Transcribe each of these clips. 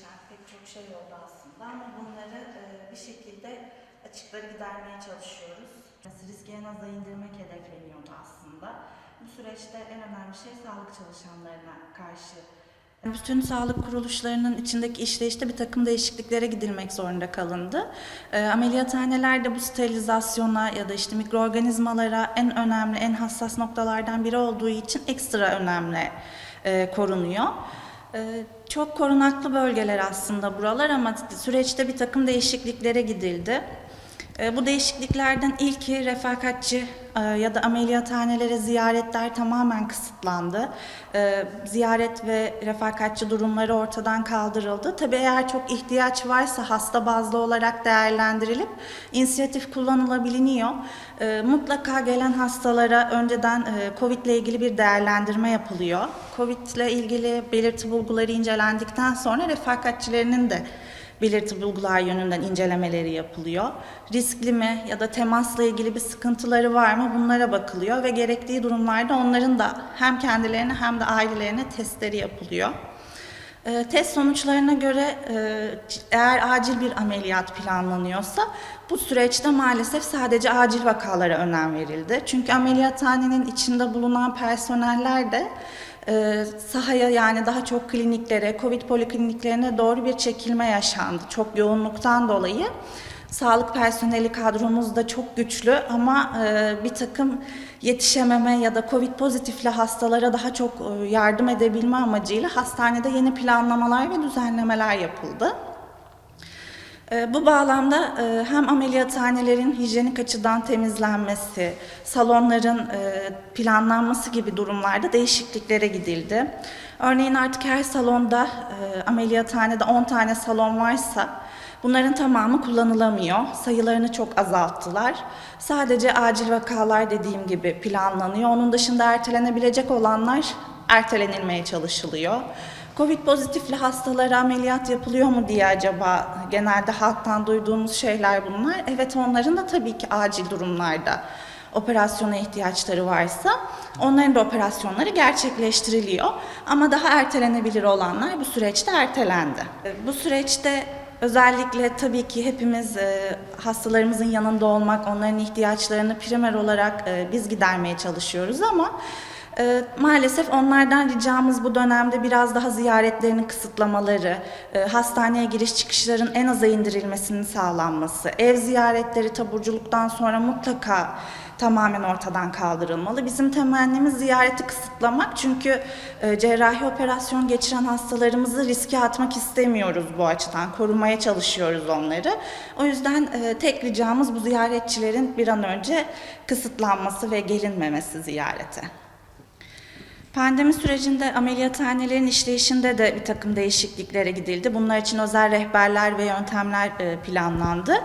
değişen pek çok şey oldu aslında ama bunları e, bir şekilde açıkları gidermeye çalışıyoruz. Riski en aza indirmek hedefleniyordu aslında. Bu süreçte en önemli şey sağlık çalışanlarına karşı bütün sağlık kuruluşlarının içindeki işleyişte bir takım değişikliklere gidilmek zorunda kalındı. E, ameliyathanelerde bu sterilizasyona ya da işte mikroorganizmalara en önemli, en hassas noktalardan biri olduğu için ekstra önemli e, korunuyor. E, çok korunaklı bölgeler aslında buralar ama süreçte bir takım değişikliklere gidildi. E, Bu değişikliklerden ilki refakatçi e, ya da ameliyathanelere ziyaretler tamamen kısıtlandı. E, Ziyaret ve refakatçi durumları ortadan kaldırıldı. Tabii eğer çok ihtiyaç varsa hasta bazlı olarak değerlendirilip inisiyatif kullanılabiliyor. E, Mutlaka gelen hastalara önceden e, COVID ile ilgili bir değerlendirme yapılıyor. COVID ile ilgili belirti bulguları incelendikten sonra refakatçilerinin de belirti bulgular yönünden incelemeleri yapılıyor. Riskli mi ya da temasla ilgili bir sıkıntıları var mı bunlara bakılıyor ve gerektiği durumlarda onların da hem kendilerine hem de ailelerine testleri yapılıyor. E, test sonuçlarına göre e, eğer acil bir ameliyat planlanıyorsa bu süreçte maalesef sadece acil vakalara önem verildi. Çünkü ameliyathanenin içinde bulunan personeller de e, sahaya yani daha çok kliniklere, Covid polikliniklerine doğru bir çekilme yaşandı. Çok yoğunluktan dolayı. Sağlık personeli kadromuz da çok güçlü ama e, bir takım yetişememe ya da Covid pozitifli hastalara daha çok e, yardım edebilme amacıyla hastanede yeni planlamalar ve düzenlemeler yapıldı. E, Bu bağlamda hem ameliyathanelerin hijyenik açıdan temizlenmesi, salonların planlanması gibi durumlarda değişikliklere gidildi. Örneğin artık her salonda, e, ameliyathanede 10 tane salon varsa bunların tamamı kullanılamıyor. Sayılarını çok azalttılar. Sadece acil vakalar dediğim gibi planlanıyor. Onun dışında ertelenebilecek olanlar ertelenilmeye çalışılıyor. Covid pozitifli hastalara ameliyat yapılıyor mu diye acaba genelde halktan duyduğumuz şeyler bunlar. Evet onların da tabii ki acil durumlarda operasyona ihtiyaçları varsa onların da operasyonları gerçekleştiriliyor. Ama daha ertelenebilir olanlar bu süreçte ertelendi. Bu süreçte özellikle tabii ki hepimiz e, hastalarımızın yanında olmak, onların ihtiyaçlarını primer olarak e, biz gidermeye çalışıyoruz ama e, maalesef onlardan ricamız bu dönemde biraz daha ziyaretlerini kısıtlamaları, hastaneye giriş çıkışların en aza indirilmesinin sağlanması, ev ziyaretleri taburculuktan sonra mutlaka tamamen ortadan kaldırılmalı. Bizim temennimiz ziyareti kısıtlamak çünkü e, cerrahi operasyon geçiren hastalarımızı riske atmak istemiyoruz bu açıdan. Korumaya çalışıyoruz onları. O yüzden e, tek ricamız bu ziyaretçilerin bir an önce kısıtlanması ve gelinmemesi ziyarete. Pandemi sürecinde ameliyathanelerin işleyişinde de bir takım değişikliklere gidildi. Bunlar için özel rehberler ve yöntemler e, planlandı.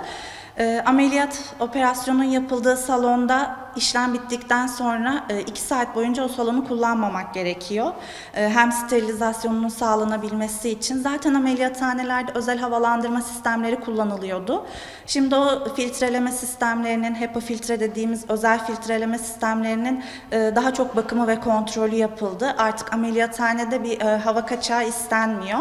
E, Ameliyat operasyonun yapıldığı salonda işlem bittikten sonra 2 saat boyunca o salonu kullanmamak gerekiyor. E, Hem sterilizasyonunun sağlanabilmesi için zaten ameliyathanelerde özel havalandırma sistemleri kullanılıyordu. Şimdi o filtreleme sistemlerinin, HEPA filtre dediğimiz özel filtreleme sistemlerinin e, daha çok bakımı ve kontrolü yapıldı. Artık ameliyathanede bir e, hava kaçağı istenmiyor.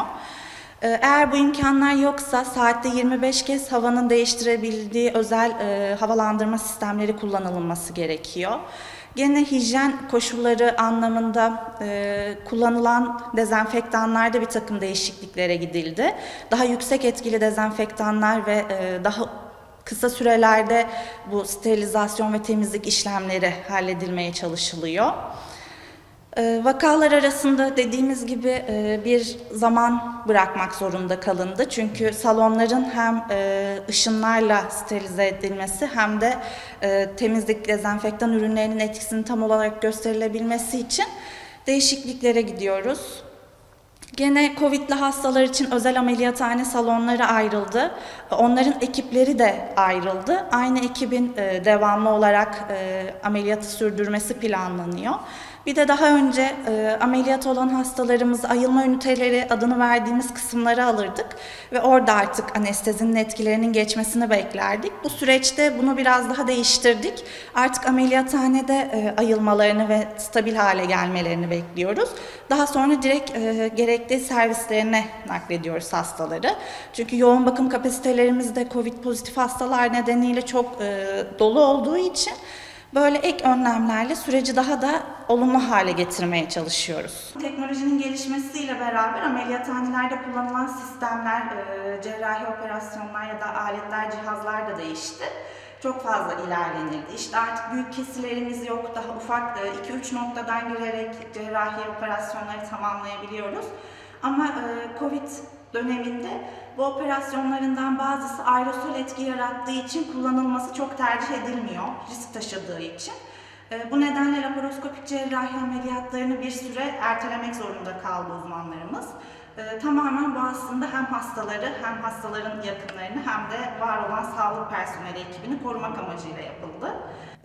Ee, Eğer bu imkanlar yoksa saatte 25 kez havanın değiştirebildiği özel e, havalandırma sistemleri kullanılması gerekiyor. Gene hijyen koşulları anlamında e, kullanılan dezenfektanlarda bir takım değişikliklere gidildi. Daha yüksek etkili dezenfektanlar ve e, daha kısa sürelerde bu sterilizasyon ve temizlik işlemleri halledilmeye çalışılıyor. Ee, Vakalar arasında dediğimiz gibi e, bir zaman bırakmak zorunda kalındı. Çünkü salonların hem e, ışınlarla sterilize edilmesi hem de e, temizlik dezenfektan ürünlerinin etkisini tam olarak gösterilebilmesi için değişikliklere gidiyoruz. Gene COVID'li hastalar için özel ameliyathane salonları ayrıldı. Onların ekipleri de ayrıldı. Aynı ekibin devamlı olarak ameliyatı sürdürmesi planlanıyor. Bir de daha önce e, ameliyat olan hastalarımız ayılma üniteleri adını verdiğimiz kısımları alırdık ve orada artık anestezinin etkilerinin geçmesini beklerdik. Bu süreçte bunu biraz daha değiştirdik. Artık ameliyathanede e, ayılmalarını ve stabil hale gelmelerini bekliyoruz. Daha sonra direkt e, gerekli servislerine naklediyoruz hastaları. Çünkü yoğun bakım kapasitelerimiz de COVID pozitif hastalar nedeniyle çok e, dolu olduğu için böyle ek önlemlerle süreci daha da olumlu hale getirmeye çalışıyoruz. Teknolojinin gelişmesiyle beraber ameliyathanelerde kullanılan sistemler, e, cerrahi operasyonlar ya da aletler, cihazlar da değişti. Çok fazla ilerlenildi. İşte artık büyük kesilerimiz yok. Daha ufak 2-3 noktadan girerek cerrahi operasyonları tamamlayabiliyoruz. Ama e, Covid döneminde bu operasyonlarından bazısı aerosol etki yarattığı için kullanılması çok tercih edilmiyor, risk taşıdığı için. E, Bu nedenle laparoskopik cerrahi ameliyatlarını bir süre ertelemek zorunda kaldı uzmanlarımız. E, Tamamen bu aslında hem hastaları hem hastaların yakınlarını hem de var olan sağlık personeli ekibini korumak amacıyla yapıldı.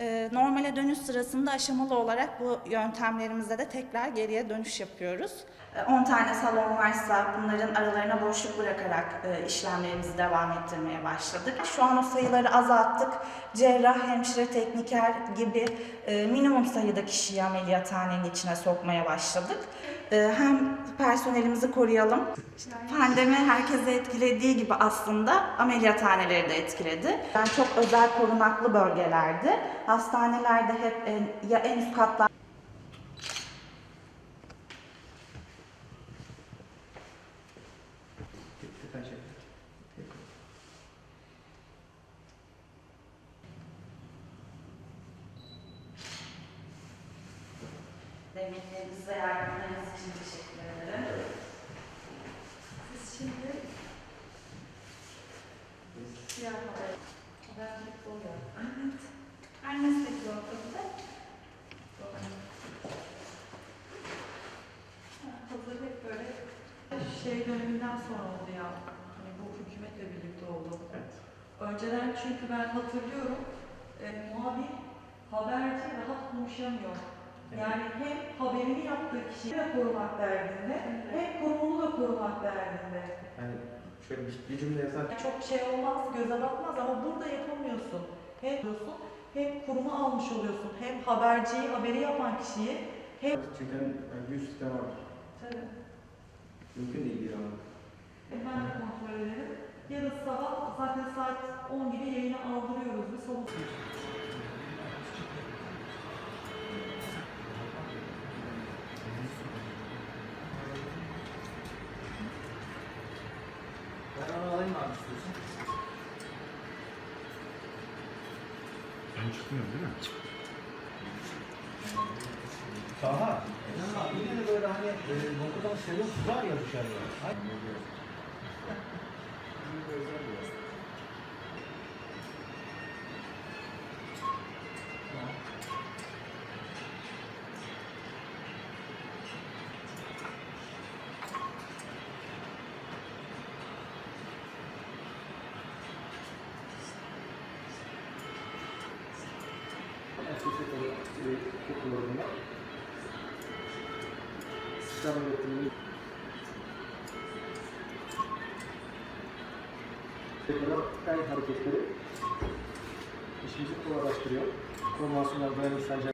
E, Normale dönüş sırasında aşamalı olarak bu yöntemlerimizde de tekrar geriye dönüş yapıyoruz. E, 10 tane salon varsa bunların aralarına boşluk bırakarak e, işlemlerimizi devam ettirmeye başladık. Şu an o sayıları azalttık. Cerrah, hemşire, tekniker gibi e, minimum sayıda kişiyi ameliyathanenin içine sokmaya başladık. E, Hem personelimizi koruyalım. Pandemi herkese etkilediği gibi aslında ameliyathaneleri de etkiledi. Yani çok özel korunaklı bölgelerdi. Hastanelerde hep en, ya en üst katlar Demekleriniz ve yardımlarınız için teşekkür ederim. Siz şimdi siyah haber, habercilik oluyor. Evet. Her meslek zor tabii de. Hazır hep böyle şey döneminden sonra oldu ya. Hani bu hükümetle birlikte oldu. Önceden çünkü ben hatırlıyorum e, muhabir haberci rahat konuşamıyor. Yani hem haberini yaptığı kişiyi de korumak derdinde, hem kurumunu da korumak derdinde. Yani şöyle bir, bir cümle yazar. Çok şey olmaz, göze batmaz ama burada yapamıyorsun. Hem yapıyorsun, hem kurumu almış oluyorsun. Hem haberciyi, haberi yapan kişiyi hem... Çünkü yani bir üst sistem var. Tabii. Mümkün değil bir an. Ben de kontrol ederim. Yarın sabah zaten saat 10 gibi yayına aldırıyoruz. Bir soluk. Ben çıkmıyorum değil mi? Taha. Yine de böyle hani e, noktadan serum var ya dışarıya. Ay. kullanımda sistem üretimini el hareketleri işimizi kolaylaştırıyor. Konvansiyonel dayanıklı